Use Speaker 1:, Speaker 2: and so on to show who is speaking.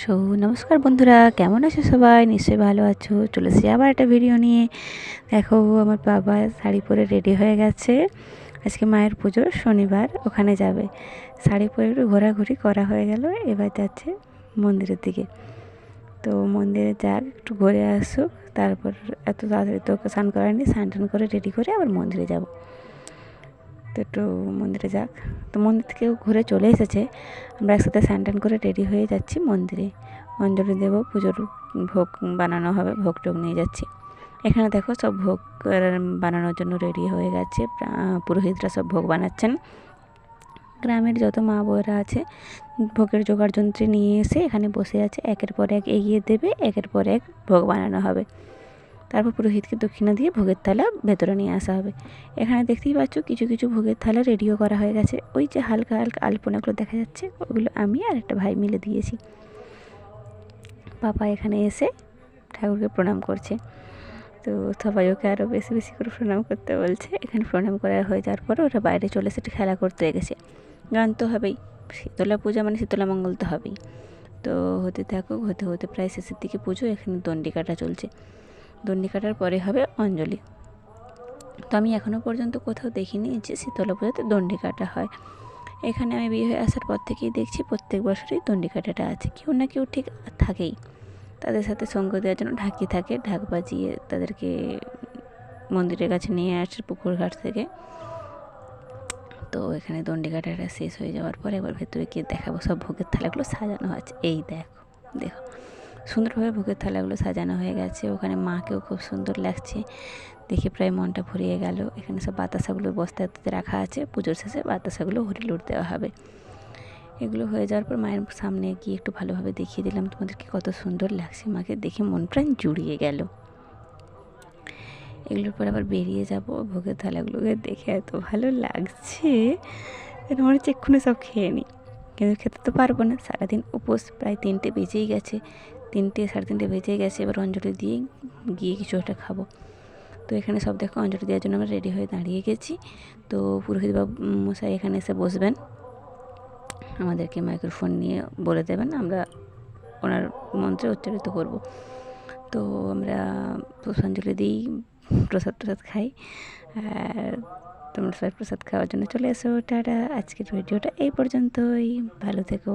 Speaker 1: So, নমস্কার বন্ধুরা, কেমন আছো সবাই? নিশ্চয়ই ভালো আছো। চলে এসেছি আবার একটা ভিডিও নিয়ে। দেখো, আমার বাবা শাড়ি পরে রেডি হয়ে গেছে। আজকে মায়ের পুজো, শনিবার, ওখানে যাবে। শাড়ি পরে একটু ঘোরাঘুরি করা হয়ে গেল, এবার যাচ্ছে মন্দিরের দিকে। তো মন্দিরে যাক, একটু ঘুরে আসুক, তারপর এত তাড়াতাড়ি তো স্নান করায়নি স্নান টান করে রেডি করে আবার মন্দিরে যাব। তো একটু মন্দিরে যাক। তো মন্দির থেকেও ঘুরে চলে এসেছে। আমরা একসাথে স্নান টান করে রেডি হয়ে যাচ্ছি মন্দিরে। অঞ্জলি দেব, পুজোর ভোগ বানানো হবে, ভোগ টোগ নিয়ে যাচ্ছি। এখানে দেখো সব ভোগ বানানোর জন্য রেডি হয়ে গেছে। পুরোহিতরা সব ভোগ বানাচ্ছেন। গ্রামের যত মা বউরা আছে, ভোগের জোগাড় যন্ত্রে নিয়ে এসে এখানে বসে আছে। একের পর এক এগিয়ে দেবে, একের পর এক ভোগ বানানো হবে। তারপর পুরোহিতকে দক্ষিণা দিয়ে ভোগের থালা ভেতরে নিয়ে আসা হবে। এখানে দেখতেই পাচ্ছ কিছু কিছু ভোগের থালা রেডিও করা হয়ে গেছে। ওই যে হালকা হালকা আলপনাগুলো দেখা যাচ্ছে, ওগুলো আমি আর একটা ভাই মিলে দিয়েছি। পাপা এখানে এসে ঠাকুরকে প্রণাম করছে। তো সবাই ওকে আরও বেশি বেশি করে প্রণাম করতে বলছে। এখানে প্রণাম করা হয়ে যাওয়ার পরে ওরা বাইরে চলে এসে খেলা করতে গেছে। গান তো হবেই। শীতলা পূজা মানে শীতলা মঙ্গল তো হবেই। তো হতে থাকুক, হতে হতে প্রায় শেষের দিকে পুজো, এখানে দণ্ডিকাটা চলছে। দণ্ডি কাটার পরে হবে অঞ্জলি। তো আমি এখনও পর্যন্ত কোথাও দেখিনি যে শীতলা পুজোতে দণ্ডি কাটা হয়। এখানে আমি বিয়ে হয়ে আসার পর থেকেই দেখছি প্রত্যেক বছরই দণ্ডি কাটাটা আছে। কেউ না কেউ ঠিক থাকেই। তাদের সাথে সঙ্গ দেওয়ার জন্য ঢাকি থাকে, ঢাক বাজিয়ে তাদেরকে মন্দিরের কাছে নিয়ে আসে পুকুর ঘাট থেকে। তো এখানে দণ্ডি কাটাটা শেষ হয়ে যাওয়ার পরে এবার ভেতরে গিয়ে দেখাবো। সব ভোগের থালাগুলো সাজানো আছে। এই দেখো দেখো। সুন্দরভাবে ভোগের থালাগুলো সাজানো হয়ে গেছে। ওখানে মাকেও খুব সুন্দর লাগছে। দেখে প্রায় মনটা ভরিয়ে গেল। এখানে সব বাতাসাগুলো বস্তাতে রাখা আছে। পুজোর শেষে বাতাসাগুলো হরিলুট দেওয়া হবে। এগুলো হয়ে যাওয়ার পর মায়ের সামনে গিয়ে একটু ভালোভাবে দেখিয়ে দিলাম তোমাদেরকে কত সুন্দর লাগছে মাকে। দেখে মন প্রাণ জুড়িয়ে গেল। এগুলোর পর আবার বেরিয়ে যাব ভোগের থালাগুলোকে দেখে এত ভালো লাগছে মনে হচ্ছে এক্ষুনি সব খেয়ে নিই। কিন্তু খেতে তো পারব না। সারাদিন উপোস প্রায় তিনটে বেজেই গেছে। তিনটে সাড়ে তিনটে বেজে গেছে, এবার অঞ্জলি দিয়ে গিয়ে কিছু একটা খাব। তো এখানে সব দেখো, অঞ্জলি দেওয়ার জন্য আমরা রেডি হয়ে দাঁড়িয়ে গেছি। তো পুরোহিত বাবু মশাই এখানে এসে বসবেন। আমাদেরকে মাইক্রোফোন নিয়ে বলে দেবেন, আমরা ওনার মন্ত্রে উচ্চারিত করব। তো আমরা পুষ্পাঞ্জলি দিই, প্রসাদ প্রসাদ খাই। আর তোমরা সবাই প্রসাদ খাওয়ার জন্য চলে এসো। টাটা, আজকের ভিডিওটা এই পর্যন্তই। ভালো থেকো।